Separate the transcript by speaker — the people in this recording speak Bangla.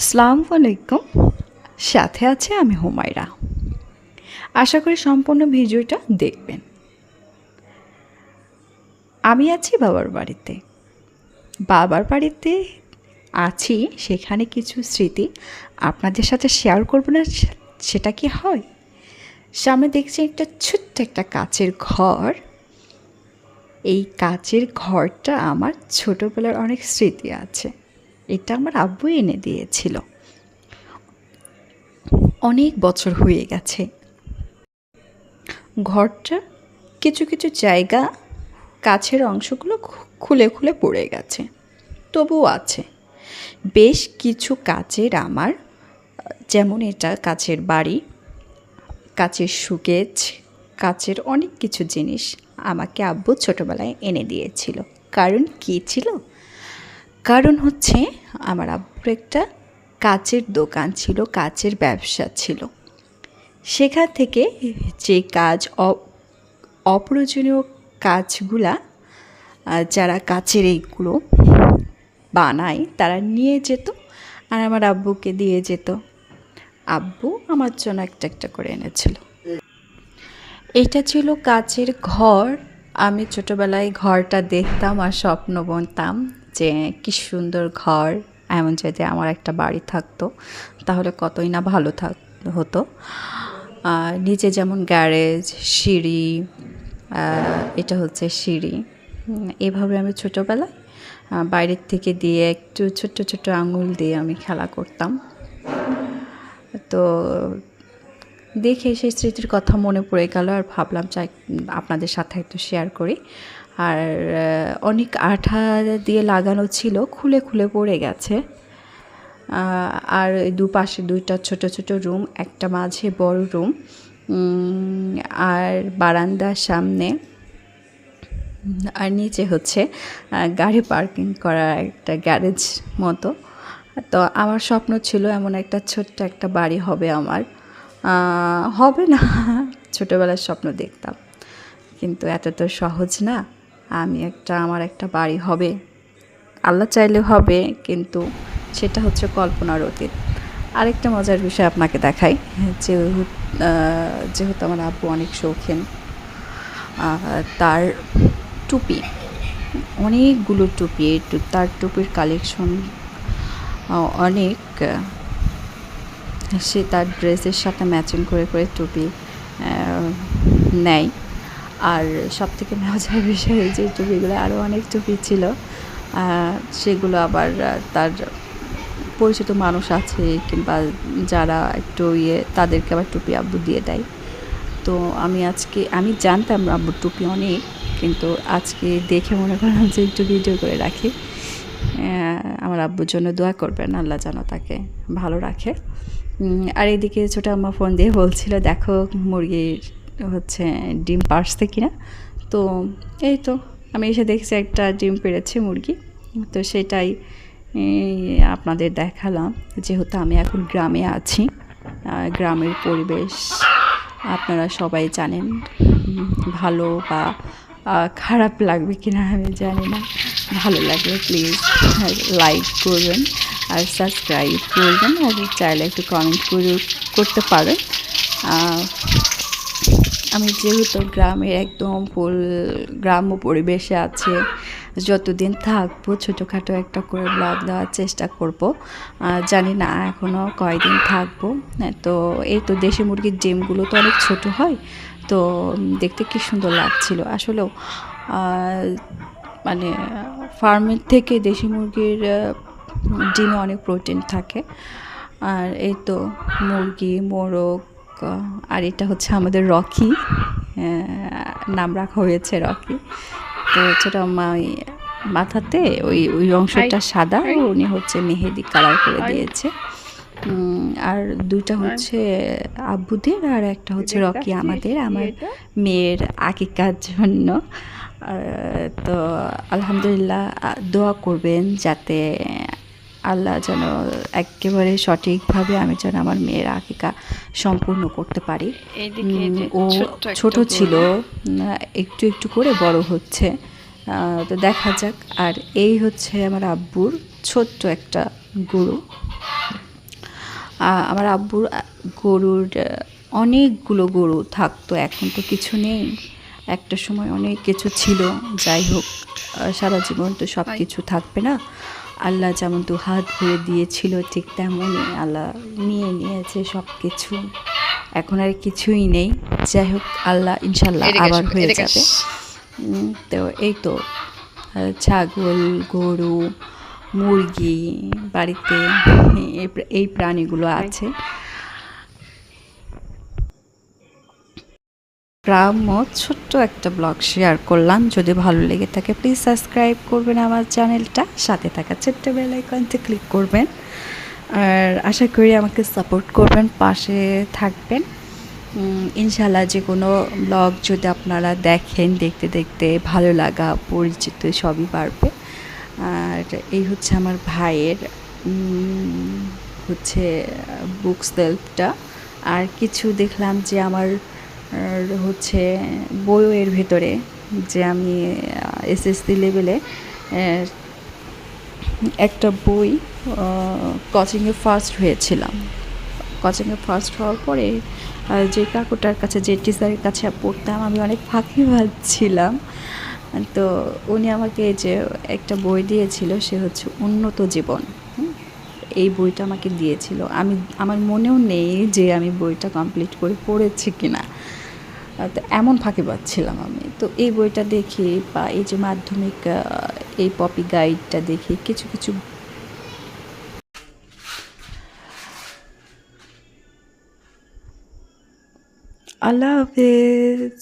Speaker 1: আসসালামু আলাইকুম। সাথে আছে আমি হুমায়রা। আশা করি সম্পূর্ণ ভিডিওটা দেখবেন। আমি আছি বাবার বাড়িতে। বাবার বাড়িতে আছি, সেখানে কিছু স্মৃতি আপনাদের সাথে শেয়ার করব না, সেটা কি হয়? সামনে দেখছি একটা ছোট্ট একটা কাচের ঘর। এই কাচের ঘরটা আমার ছোটোবেলার অনেক স্মৃতি আছে। এটা আমার আব্বু এনে দিয়েছিল। অনেক বছর হয়ে গেছে। ঘরটা কিছু কিছু জায়গা কাছের অংশগুলো খুলে খুলে পড়ে গেছে। তবুও আছে। বেশ কিছু কাচের আমার, যেমন এটা কাচের বাড়ি, কাচের সুকেজ কাচের অনেক কিছু জিনিস আমাকে আব্বু ছোটোবেলায় এনে দিয়েছিল। কারণ কী ছিল? কারণ হচ্ছে আমার আব্বুর একটা কাচের দোকান ছিল, কাচের ব্যবসা ছিল। সেখান থেকে যে কাজ অপ্রয়োজনীয় কাজগুলা যারা কাচের এইগুলো বানায়, তারা নিয়ে যেত আর আমার আব্বুকে দিয়ে যেত। আব্বু আমার জন্য একটা একটা করে এনেছিল। এটা ছিল কাচের ঘর। আমি ছোটোবেলায় ঘরটা দেখতাম আর স্বপ্ন বুনতাম। যে কি সুন্দর ঘর, এমন যদি আমার একটা বাড়ি থাকতো, তাহলে কতই না ভালো থাক, হতো। নিচে যেমন গ্যারেজ, সিঁড়ি এটা হচ্ছে সিঁড়ি। এভাবে আমি ছোটোবেলায় বাইরের থেকে দিয়ে একটু ছোট্ট ছোট্ট আঙুল দিয়ে আমি খেলা করতাম। তো দেখে সেই স্মৃতির কথা মনে পড়ে গেল, আর ভাবলাম চাই আপনাদের সাথে একটু শেয়ার করি। আর অনেক আঠা দিয়ে লাগানো ছিল, খুলে খুলে পড়ে গেছে। আর দুপাশে দুইটা ছোট ছোট রুম, একটা মাঝে বড় রুম আর বারান্দার সামনে, আর নিচে হচ্ছে গাড়ি পার্কিং করার একটা গ্যারেজ মতো। তো আমার স্বপ্ন ছিল এমন একটা ছোট্ট একটা বাড়ি হবে আমার। হবে না, ছোটোবেলার স্বপ্ন দেখতাম। কিন্তু এত তো সহজ না। আমি একটা, আমার একটা বাড়ি হবে। আল্লাহ চাইলে হবে, কিন্তু সেটা হচ্ছে কল্পনার অতীত। আরেকটা মজার বিষয় আপনাকে দেখাই। যেহেতু যেহেতু আমার আব্বু অনেক শৌখিন তার টুপি, অনেকগুলো টুপি তার টুপির কালেকশন অনেক, সে তার ড্রেসের সাথে ম্যাচিং করে করে টুপি নেয়। আর সব থেকে মজার বিষয় যে টুপিগুলো আরও অনেক টুপি ছিল। সেগুলো আবার তার পরিচিত মানুষ আছে কিংবা যারা একটু ইয়ে তাদেরকে আবার টুপি আব্বু দিয়ে দেয়। তো আমি আজকে, আমি জানতাম আব্বুর টুপি অনেক, কিন্তু আজকে দেখে মনে করলাম যে একটু ভিডিও করে রাখি। আমার আব্বুর জন্য দোয়া করবেন, আল্লাহ যেন তাকে ভালো রাখে। আর এদিকে ছোটো আম্মা ফোন দিয়ে বলছিল, দেখো মুরগির হচ্ছে ডিম পারছে কিনা। তো এই তো, আমি এসে দেখছি একটা ডিম পেড়েছে মুরগি। তো সেটাই আপনাদের দেখালাম। যেহেতু আমি এখন গ্রামে আছি গ্রামের পরিবেশ আপনারা সবাই জানেন ভালো বা খারাপ লাগবে কিনা আমি জানি না। ভালো লাগলে প্লিজ লাইক করবেন আর সাবস্ক্রাইব করবেন। আর চাইলে একটু কমেন্ট করে করতে পারেন। আমি যেহেতু গ্রামের একদম ফুল গ্রাম্য পরিবেশে আছে যতদিন থাকব ছোটোখাটো একটা করে ব্লগ দেওয়ার চেষ্টা করব। জানি না এখনও কয়দিন থাকব। হ্যাঁ, তো এই তো দেশি মুরগির ডিমগুলো তো অনেক ছোট হয় তো দেখতে কি সুন্দর লাগছিল। আসলেও মানে ফার্মের থেকে দেশি মুরগির ডিমে অনেক প্রোটিন থাকে। আর এই তো মুরগি মোরগ আর এটা হচ্ছে আমাদের রকি। নাম রাখা হয়েছে রকি। তো ছোটো মা ওই মাথাতে ওই ওই অংশটা সাদা। উনি হচ্ছে মেহেদি কালার করে দিয়েছে। আর দুইটা হচ্ছে আব্বুদের আর একটা হচ্ছে রকি আমাদের আমার মেয়ের আকিকার জন্য। তো আলহামদুলিল্লাহ দোয়া করবেন যাতে আল্লাহ যেন একেবারে সঠিকভাবে আমি যেন আমার মেয়ের আকিকা সম্পূর্ণ করতে পারি। ও ছোট ছিল একটু একটু করে বড় হচ্ছে। তো দেখা যাক। আর এই হচ্ছে আমার আব্বুর ছোট্ট একটা গরু। আমার আব্বুর গরুর অনেকগুলো গরু থাকতো এখন তো কিছু নেই। একটা সময় অনেক কিছু ছিল। যাই হোক সারা জীবন তো সব কিছু থাকবে না। আল্লাহ যেমন তো হাত ভরে দিয়েছিল ঠিক তেমনই আল্লাহ নিয়ে নিয়েছে সব কিছু এখন আর কিছুই নেই। যাই হোক আল্লাহ ইনশাল্লাহ আবার হয়ে যাবে। তো এই তো ছাগল গরু মুরগি বাড়িতে এই প্রাণীগুলো আছে। গ্রাম্য ছোট্ট একটা ব্লগ শেয়ার করলাম। যদি ভালো লেগে থাকে প্লিজ সাবস্ক্রাইব করবেন আমার চ্যানেলটা। সাথে থাকা ছোট্ট বেল ক্লিক করবেন। আর আশা করি আমাকে সাপোর্ট করবেন, পাশে থাকবেন। ইনশাল্লাহ যে কোনো ব্লগ যদি আপনারা দেখেন, দেখতে দেখতে ভালো লাগা, পরিচিত সবই বাড়বে। আর এই হচ্ছে আমার ভাইয়ের হচ্ছে বুক সেলফটা আর কিছু দেখলাম যে আমার হচ্ছে বইয়ের ভেতরে যে আমি এসএসসি লেভেলে একটা বই কোচিংয়ে ফার্স্ট হয়েছিলাম। কোচিংয়ে ফার্স্ট হওয়ার পরে যে কাকুটার কাছে, যে টিচারের কাছে পড়তাম, আমি অনেক ফাঁকি ভাবছিলাম তো উনি আমাকে যে একটা বই দিয়েছিল, সে হচ্ছে উন্নত জীবন। এই বইটা আমাকে দিয়েছিল। আমি, আমার মনেও নেই যে আমি বইটা কমপ্লিট করে পড়েছি কিনা। এমন ফাঁকে পাচ্ছিলাম আমি। তো এই বইটা দেখে বা এই যে মাধ্যমিক এই পপি গাইডটা দেখে কিছু কিছু আল্লাহ হাফেজ।